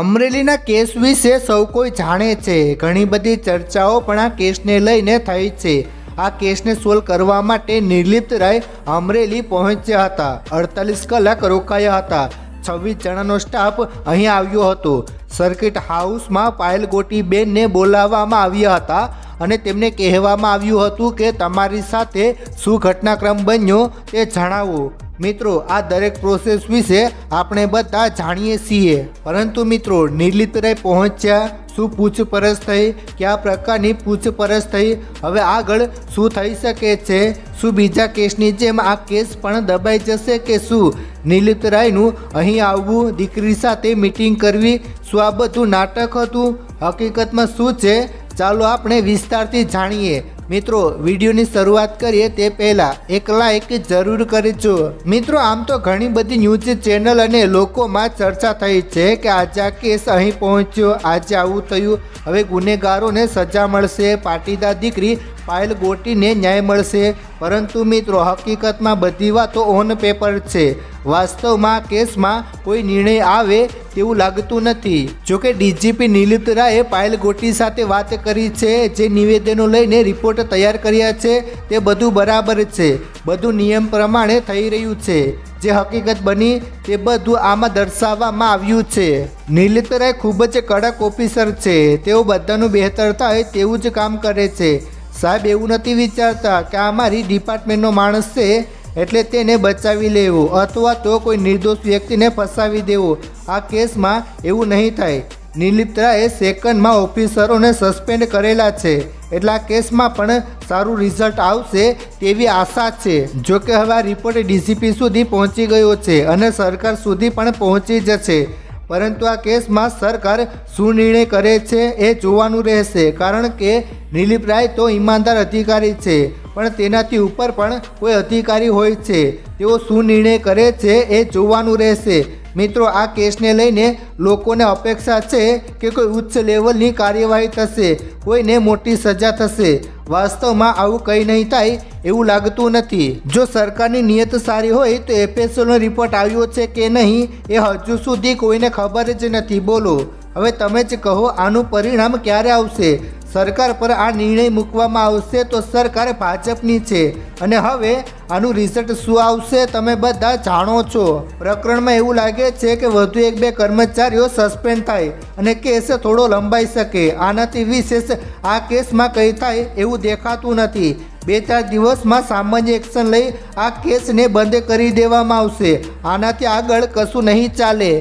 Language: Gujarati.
અમરેલીના કેસ વિશે સૌ કોઈ જાણે છે. ઘણી બધી ચર્ચાઓ પણ આ કેસને લઈને થઈ છે. આ કેસને સોલ્વ કરવા માટે નિર્લિપ્ત રાય અમરેલી પહોંચ્યા હતા. અડતાલીસ કલાક રોકાયા હતા. છવ્વીસ જણાનો સ્ટાફ અહીં આવ્યો હતો. સર્કિટ હાઉસમાં પાયલ ગોટીબેનને બોલાવવામાં આવ્યા હતા અને તેમને કહેવામાં આવ્યું હતું કે તમારી સાથે શું ઘટનાક્રમ બન્યો તે જણાવો. મિત્રો, આ દરેક પ્રોસેસ વિશે આપણે બધા જાણીએ છીએ. પરંતુ મિત્રો નિર્લિતરાય પહોંચ્યા, શું પૂછપરછ થઈ, કયા પ્રકારની પૂછપરછ થઈ, હવે આગળ શું થઈ શકે છે, શું બીજા કેસની જેમ આ કેસ પણ દબાઈ જશે કે શું? નિર્લિપ્ત રાયનું અહીં આવવું, દીકરી સાથે મિટિંગ કરવી, શું આ બધું નાટક હતું? હકીકતમાં શું છે? ચાલો આપણે વિસ્તારથી જાણીએ. મિત્રો, વિડીયોની શરૂઆત કરીએ તે પહેલાં એક લાઈક જરૂર કરજો. મિત્રો, આમ તો ઘણી બધી ન્યૂઝ ચેનલ અને લોકોમાં ચર્ચા થઈ છે કે આજે કેસ અહીં પહોંચ્યો. આજે આવું થયું. હવે ગુનેગારોને સજા મળશે. પાટીદાર દીકરી પાયલ ગોટીને ન્યાય મળશે. પરંતુ મિત્રો, હકીકતમાં બધી વાતો ઓન પેપર છે. વાસ્તવમાં કેસમાં કોઈ નિર્ણય આવે તેવું લાગતું નથી. જોકે ડીજીપી નિલિપ્ત રાયે પાયલ ગોટી સાથે વાત કરી છે, જે નિવેદનો લઈને રિપોર્ટ તૈયાર કર્યા છે, તે બધું બરાબર છે. બધું નિયમ પ્રમાણે થઈ રહ્યું છે. જે હકીકત બની, તે બધું આમાં દર્શાવવામાં આવ્યું છે. નિલિપ્ત રાય ખૂબ જ કડક ઓફિસર છે. તેઓ બધાનું બહેતર થાય તેવું જ કામ કરે છે. સાહેબ, એવું નથી વિચારતા કે આ મારી ડિપાર્ટમેન્ટનો માણસ છે એટલે તેને બચાવી લેવો અથવા તો કોઈ નિર્દોષ વ્યક્તિને ફસાવી દેવો. આ કેસમાં એવું નહીં થાય. નિલિપ્તરાએ સેકન્ડમાં ઓફિસરોને સસ્પેન્ડ કરેલા છે. એટલે કેસમાં પણ સારું રિઝલ્ટ આવશે તેવી આશા છે. જોકે હવે આ રિપોર્ટ ડીસીપી સુધી પહોંચી ગયો છે અને સરકાર સુધી પણ પહોંચી જશે. પરંતુ આ કેસમાં સરકાર શું નિર્ણય કરે છે એ જોવાનું રહેશે. કારણ કે નિલીપ રાય તો ઈમાનદાર અધિકારી છે, પણ તેનાથી ઉપર પણ કોઈ અધિકારી હોય છે. તેઓ શું નિર્ણય કરે છે એ જોવાનું રહેશે. મિત્રો, આ કેસને લઈને લોકોને અપેક્ષા છે કે કોઈ ઉચ્ચ લેવલની કાર્યવાહી થશે, કોઈને મોટી સજા થશે. વાસ્તવમાં આવું કંઈ નહીં થાય એવું લાગતું નથી. જો સરકારની નિયત સારી હોય તો એફએસએલનો રિપોર્ટ આવ્યો છે કે નહીં એ હજુ સુધી કોઈને ખબર જ નથી. બોલો, હવે તમે જ કહો આનું પરિણામ ક્યારે આવશે? સરકાર પર આ નિર્ણય મૂકવામાં આવશે તો સરકાર ભાજપની છે. અને હવે આનું રિઝલ્ટ શું આવશે તમે બધા જાણો છો. પ્રકરણમાં એવું લાગે છે કે વધુ એક બે કર્મચારીઓ સસ્પેન્ડ થાય અને કેસ થોડો લંબાઈ શકે. આનાથી વિશેષ આ કેસમાં કંઈ થાય એવું દેખાતું નથી. બે ચાર દિવસમાં સામાન્ય એક્શન લઈ આ કેસને બંધ કરી દેવામાં આવશે. આનાથી આગળ કશું નહીં ચાલે.